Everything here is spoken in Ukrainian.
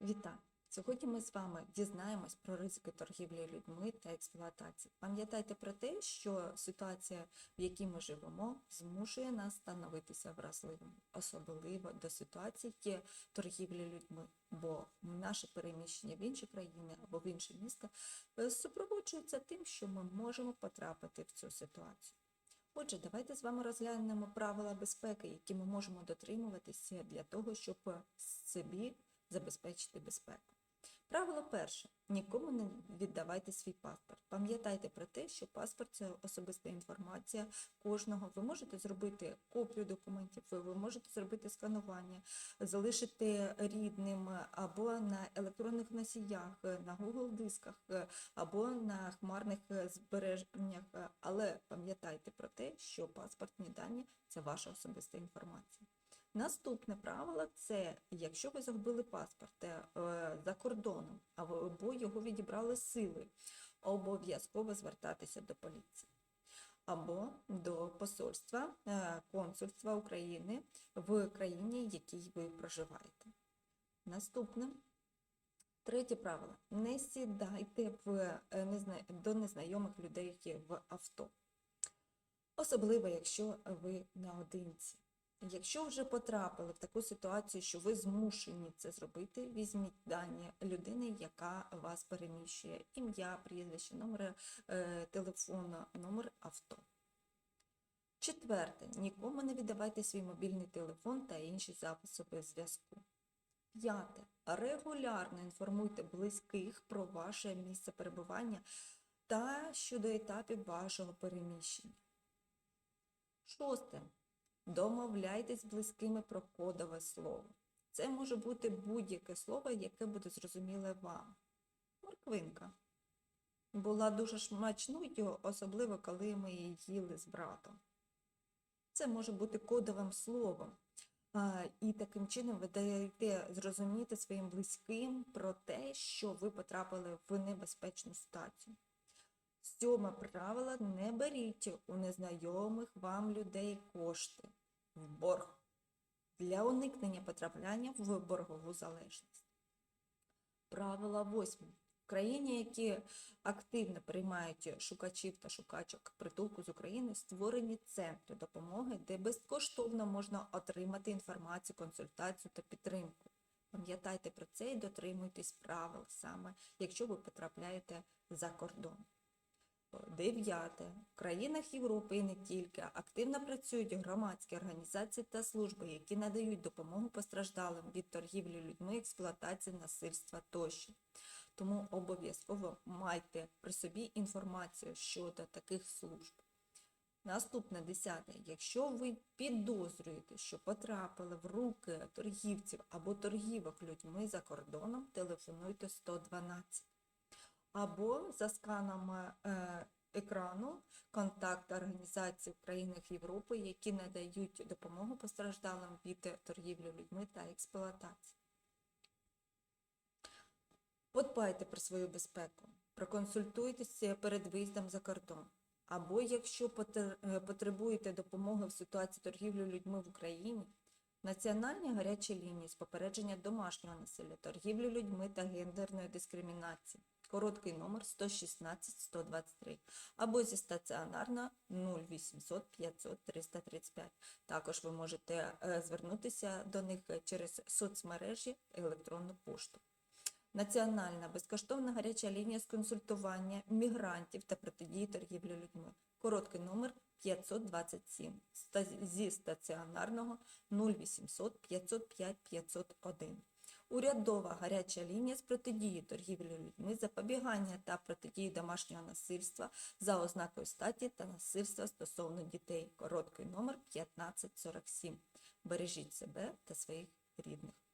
Вітаю! Сьогодні ми з вами дізнаємось про ризики торгівлі людьми та експлуатації. Пам'ятайте про те, що ситуація, в якій ми живемо, змушує нас становитися вразливими, особливо до ситуації торгівлі людьми, бо наше переміщення в інші країни або в інше місто е, супроводжується тим, що ми можемо потрапити в цю ситуацію. Отже, давайте з вами розглянемо правила безпеки, які ми можемо дотримуватися для того, щоб собі забезпечити безпеку. Правило перше: нікому не віддавайте свій паспорт. Пам'ятайте про те, що паспорт це особиста інформація кожного. Ви можете зробити копію документів, ви, можете зробити сканування, залишити рідним або на електронних носіях, на Google дисках, або на хмарних збереженнях. Але пам'ятайте про те, що паспортні дані це ваша особиста інформація. Наступне правило це якщо ви загубили паспорт е, за кордоном або його відібрали сили, обов'язково звертатися до поліції або до посольства е, консульства України в країні, в якій ви проживаєте. Наступне. Третє правило: не сідайте в, е, до незнайомих людей в авто. Особливо, якщо ви наодинці. Якщо вже потрапили в таку ситуацію, що ви змушені це зробити, візьміть дані людини, яка вас переміщує, ім'я, прізвище, номер е, телефону, номер авто. Четверте, нікому не віддавайте свій мобільний телефон та інші засоби зв'язку. П'яте. Регулярно інформуйте близьких про ваше місце перебування та щодо етапів вашого переміщення. Шосте. Домовляйтесь близькими про кодове слово. Це може бути будь-яке слово, яке буде зрозуміле вам. Морквинка. Була дуже смачною, особливо коли ми її їли з братом. Це може бути кодовим словом. І таким чином ви даєте зрозуміти своїм близьким про те, що ви потрапили в небезпечну ситуацію. Сьоме правило не беріть у незнайомих вам людей кошти в борг для уникнення потрапляння в боргову залежність. Правило восьме. В країні, які активно приймають шукачів та шукачок притулку з України, створені центри допомоги, де безкоштовно можна отримати інформацію, консультацію та підтримку. Пам'ятайте про це і дотримуйтесь правил саме, якщо ви потрапляєте за кордон. Дев'яте. В країнах Європи і не тільки активно працюють громадські організації та служби, які надають допомогу постраждалим від торгівлі людьми, експлуатації, насильства тощо. Тому обов'язково майте при собі інформацію щодо таких служб. Наступне десяте. Якщо ви підозрюєте, що потрапили в руки торгівців або торгівок людьми за кордоном, телефонуйте 112 або за сканами е, екрану контакт організацій в країнах Європи, які надають допомогу постраждалим від торгівлі людьми та експлуатації. Подбайте про свою безпеку, проконсультуйтеся перед виїздом за кордон. Або якщо е, потребуєте допомоги в ситуації торгівлі людьми в Україні, Національні гарячі лінії з попередження домашнього насилля, торгівлі людьми та гендерної дискримінації. Короткий номер 116 123 або зі стаціонарна 0800 500 335. Також ви можете е, звернутися до них через соцмережі електронну пошту. Національна безкоштовна гаряча лінія з консультування мігрантів та протидії торгівлі людьми. Короткий номер 527 зі стаціонарного 0800 505 501. Урядова гаряча лінія з протидії торгівлі людьми, запобігання та протидії домашнього насильства за ознакою статі та насильства стосовно дітей. Короткий номер 1547. Бережіть себе та своїх рідних.